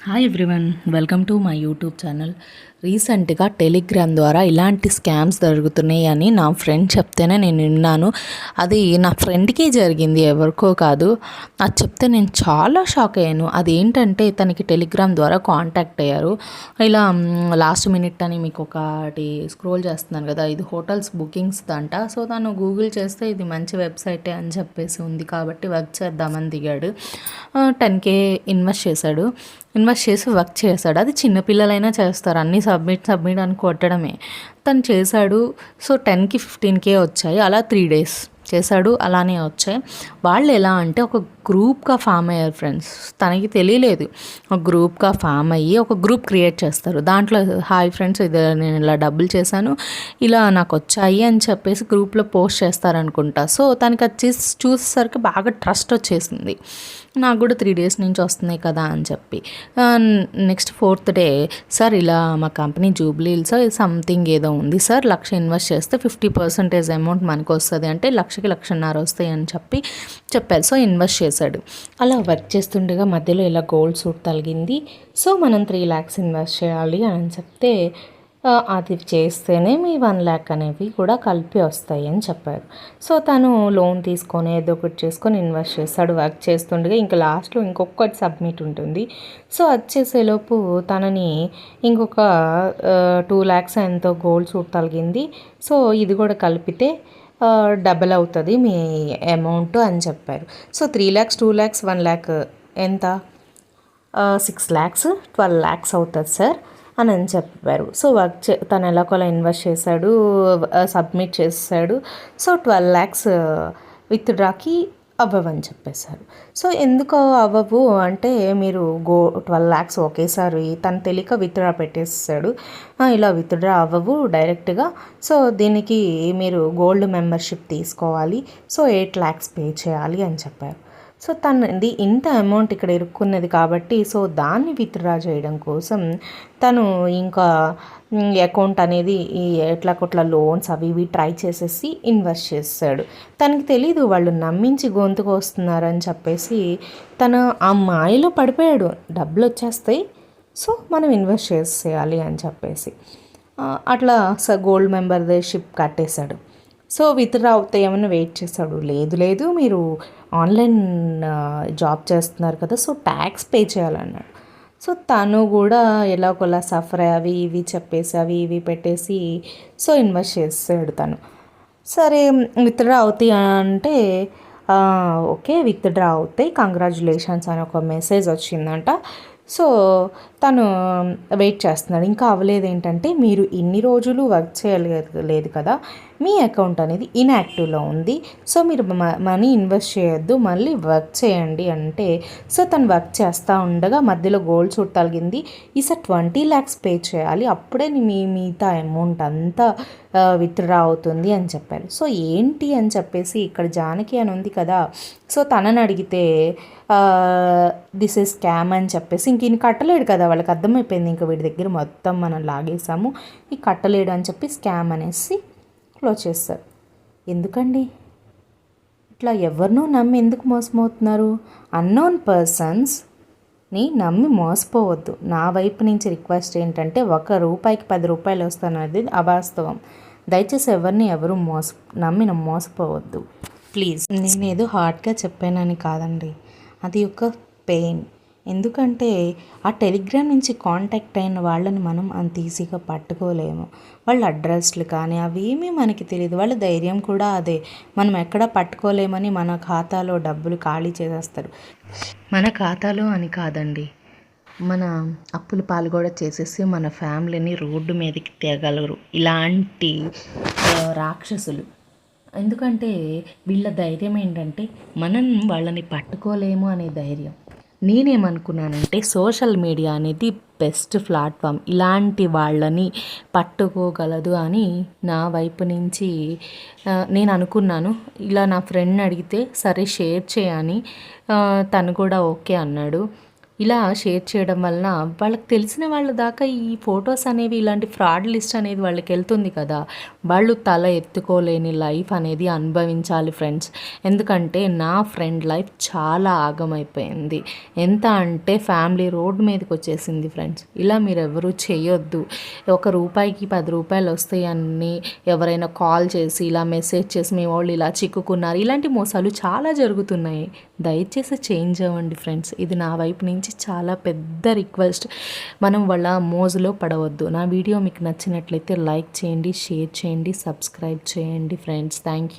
Hi everyone welcome to my YouTube channel రీసెంట్గా Telegram ద్వారా ఇలాంటి స్కామ్స్ జరుగుతున్నాయి అని నా ఫ్రెండ్ చెప్తేనే నేను విన్నాను. అది నా ఫ్రెండ్కి జరిగింది ఎవరికో కాదు. అది చెప్తే నేను చాలా షాక్ అయ్యాను. అదేంటంటే తనకి టెలిగ్రామ్ ద్వారా కాంటాక్ట్ అయ్యారు. ఇలా లాస్ట్ మినిట్ అని మీకు ఒకటి స్క్రోల్ చేస్తున్నాను కదా ఇది హోటల్స్ బుకింగ్స్ అంట సో తను గూగుల్ చేస్తే ఇది మంచి వెబ్సైటే అని చెప్పేసి ఉంది కాబట్టి వర్క్ చేద్దామని దిగాడు. టెన్ కే ఇన్వెస్ట్ చేశాడు. ఇన్వెస్ట్ చేసి వర్క్ చేశాడు. అది చిన్నపిల్లలైనా చేస్తారు. అన్ని సబ్మిట్ సబ్మిట్ అని కొట్టడమే. తను చేశాడు సో టెన్కి ఫిఫ్టీన్ కే వచ్చాయి. అలా త్రీ డేస్. చేశాడు అలానే వచ్చాయి. వాళ్ళు ఎలా అంటే ఒక గ్రూప్గా ఫామ్ అయ్యారు ఫ్రెండ్స్. తనకి తెలియలేదు. ఒక గ్రూప్గా ఫామ్ అయ్యి ఒక గ్రూప్ క్రియేట్ చేస్తారు. దాంట్లో హాయ్ ఫ్రెండ్స్ ఇది నేను ఇలా డబ్బులు చేశాను ఇలా నాకు వచ్చాయి అని చెప్పేసి గ్రూప్లో పోస్ట్ చేస్తారనుకుంటా. సో తనకి వచ్చి చూసేసరికి బాగా ట్రస్ట్ వచ్చేసింది. నాకు కూడా త్రీ డేస్ నుంచి వస్తున్నాయి కదా అని చెప్పి. నెక్స్ట్ ఫోర్త్ డే సార్ ఇలా మా కంపెనీ జూబ్లీల్స్ సంథింగ్ ఏదో ఉంది సార్ లక్ష ఇన్వెస్ట్ చేస్తే ఫిఫ్టీ పర్సెంటేజ్ అమౌంట్ మనకు వస్తుంది అంటే లక్ష లక్షకి లక్షన్నర వస్తాయి అని చెప్పి చెప్పారు. సో ఇన్వెస్ట్ చేశాడు. అలా వర్క్ చేస్తుండగా మధ్యలో ఇలా గోల్డ్ సూట్ తగిలింది. సో మనం త్రీ ల్యాక్స్ ఇన్వెస్ట్ చేయాలి అని చెప్తే అది చేస్తేనే మీ వన్ ల్యాక్ అనేవి కూడా కలిపి వస్తాయి అని చెప్పారు. సో తను లోన్ తీసుకొని ఏదో ఒకటి చేసుకొని ఇన్వెస్ట్ చేస్తాడు వర్క్ చేస్తుండగా ఇంకా లాస్ట్లో ఇంకొకటి సబ్మిట్ ఉంటుంది. సో అది చేసేలోపు తనని ఇంకొక టూ ల్యాక్స్ ఎంతో గోల్డ్ సూట్ తగిలింది. సో ఇది కూడా కలిపితే డబల్ అవుతుంది మీ అమౌంట్ అని చెప్పారు. So three lakhs two lakhs one lakh ఎంత? సిక్స్ ల్యాక్స్ ట్వెల్వ్ ల్యాక్స్ అవుతుంది సార్ అని అని చెప్పారు. సో వర్క్ చే తను ఎలాగోలా ఇన్వెస్ట్ చేశాడు సబ్మిట్ చేశాడు. సో ట్వెల్వ్ ల్యాక్స్ విత్డ్రాకి అవ్వవని చెప్పేశారు. సో ఎందుకు అవ్వవు? అంటే మీరు గో ట్వెల్వ్ ల్యాక్స్ ఒకేసారి తను తెలియక విత్డ్రా పెట్టేసాడు ఇలా విత్డ్రా అవ్వవు డైరెక్ట్గా. సో దీనికి మీరు గోల్డ్ మెంబర్షిప్ తీసుకోవాలి. సో ఎయిట్ ల్యాక్స్ పే చేయాలి అని చెప్పారు. సో తనది ఇంత అమౌంట్ ఇక్కడ ఇరుక్కున్నది కాబట్టి సో దాన్ని విత్డ్రా చేయడం కోసం తను ఇంకా అకౌంట్ అనేది ఎట్లా కొట్ల లోన్స్ అవి ఇవి ట్రై చేసేసి ఇన్వెస్ట్ చేస్తాడు. తనకి తెలీదు వాళ్ళు నమ్మించి గొంతుకు వస్తున్నారని చెప్పేసి తను ఆ మాయలో పడిపోయాడు. డబ్బులు వచ్చేస్తాయి సో మనం ఇన్వెస్ట్ చేసేయాలి అని చెప్పేసి. అట్లా స గోల్డ్ మెంబర్షిప్ కట్టేశాడు. సో విత్డ్రా అవుతాయేమని వెయిట్ చేశాడు లేదు లేదు మీరు ఆన్లైన్ జాబ్ చేస్తున్నారు కదా సో ట్యాక్స్ పే చేయాలన్నాడు. సో తను కూడా ఎలాగోలా సఫర్ అవి ఇవి చెప్పేసి అవి ఇవి పెట్టేసి సో ఇన్వెస్ట్ చేస్తాడు తను. సరే విత్డ్రా అవుతాయి అంటే ఓకే విత్డ్రా అవుతాయి. కంగ్రాచులేషన్స్ అని ఒక మెసేజ్ వచ్చిందంట. సో తను వెయిట్ చేస్తున్నాడు. ఇంకా అవ్వలేదు ఏంటంటే మీరు ఇన్ని రోజులు వర్క్ చేయలేదు లేదు కదా మీ అకౌంట్ అనేది ఇన్యాక్టివ్లో ఉంది. సో మీరు మనీ ఇన్వెస్ట్ చేయొద్దు మళ్ళీ వర్క్ చేయండి అంటే సో తను వర్క్ చేస్తూ ఉండగా మధ్యలో గోల్డ్ సూట్ తగిలింది. ఈసారి ట్వంటీ ల్యాక్స్ పే చేయాలి అప్పుడే మీ మిగతా అమౌంట్ అంతా విత్డ్రా అవుతుంది అని చెప్పారు. సో ఏంటి అని చెప్పేసి ఇక్కడ జానకి అని ఉంది కదా సో తనని అడిగితే దిస్ ఇస్ స్కామ్ అని చెప్పేసి ఇంక ఈయన కట్టలేడు కదా వాళ్ళకి అర్థమైపోయింది ఇంకా వీడి దగ్గర మొత్తం మనం లాగేసాము. ఈ కట్టలేడు అని చెప్పి స్కామ్ అనేసి క్లోజ్ చేస్తారు. ఎందుకండి? ఇట్లా ఎవరినో నమ్మి ఎందుకు మోసమవుతున్నారు? అన్నోన్ పర్సన్స్ని నమ్మి మోసపోవద్దు. నా వైపు నుంచి రిక్వెస్ట్ ఏంటంటే ఒక రూపాయికి పది రూపాయలు వస్తానది అవాస్తవం. దయచేసి ఎవరిని ఎవరు మోస నమ్మి మోసపోవద్దు. ప్లీజ్. నేను ఏదో హార్డ్గా చెప్పానని కాదండి. అది ఒక పెయిన్. ఎందుకంటే ఆ టెలిగ్రామ్ నుంచి కాంటాక్ట్ అయిన వాళ్ళని మనం అంత ఈజీగా పట్టుకోలేము. వాళ్ళ అడ్రస్లు కానీ అవి ఏమీ మనకి తెలియదు వాళ్ళ ధైర్యం కూడా అదే. మనం ఎక్కడ పట్టుకోలేమని మన ఖాతాలో డబ్బులు ఖాళీ చేసేస్తారు. మన ఖాతాలో అని కాదండి. మన అప్పుల పాలు కూడా చేసేసి మన ఫ్యామిలీని రోడ్డు మీదకి తేగలరు. ఇలాంటి రాక్షసులు. ఎందుకంటే వీళ్ళ ధైర్యం ఏంటంటే మనం వాళ్ళని పట్టుకోలేము అనే ధైర్యం. నేనేమనుకున్నానంటే సోషల్ మీడియా అనేది బెస్ట్ ప్లాట్ఫామ్. ఇలాంటి వాళ్ళని పట్టుకోగలదు అని నా వైపు నుంచి నేను అనుకున్నాను ఇలా నా ఫ్రెండ్ అడిగితే సరే షేర్ చేయని తను కూడా ఓకే అన్నాడు. ఇలా షేర్ చేయడం వలన వాళ్ళకి తెలిసిన వాళ్ళ దాకా ఈ ఫొటోస్ అనేవి ఇలాంటి ఫ్రాడ్ లిస్ట్ అనేది వాళ్ళకి వెళ్తుంది కదా. వాళ్ళు తల ఎత్తుకోలేని లైఫ్ అనేది అనుభవించాలి ఫ్రెండ్స్. ఎందుకంటే నా ఫ్రెండ్ లైఫ్ చాలా ఆగమైపోయింది. ఎంత అంటే ఫ్యామిలీ రోడ్ మీదకి వచ్చేసింది ఫ్రెండ్స్. ఇలా మీరు ఎవరు చేయొద్దు. ఒక రూపాయికి పది రూపాయలు వస్తాయని ఎవరైనా కాల్ చేసి ఇలా మెసేజ్ చేసి మీ వాళ్ళు ఇలా చిక్కుకున్నారు. ఇలాంటి మోసాలు చాలా జరుగుతున్నాయి. దయచేసి చేంజ్ అవ్వండి ఫ్రెండ్స్. ఇది నా వైపు నుంచి చాలా పెద్ద రిక్వెస్ట్. మనం వాళ్ళ మోజులో పడవద్దు. నా వీడియో మీకు నచ్చినట్లయితే లైక్ చేయండి షేర్ చేయండి సబ్స్క్రైబ్ చేయండి ఫ్రెండ్స్. Thank you.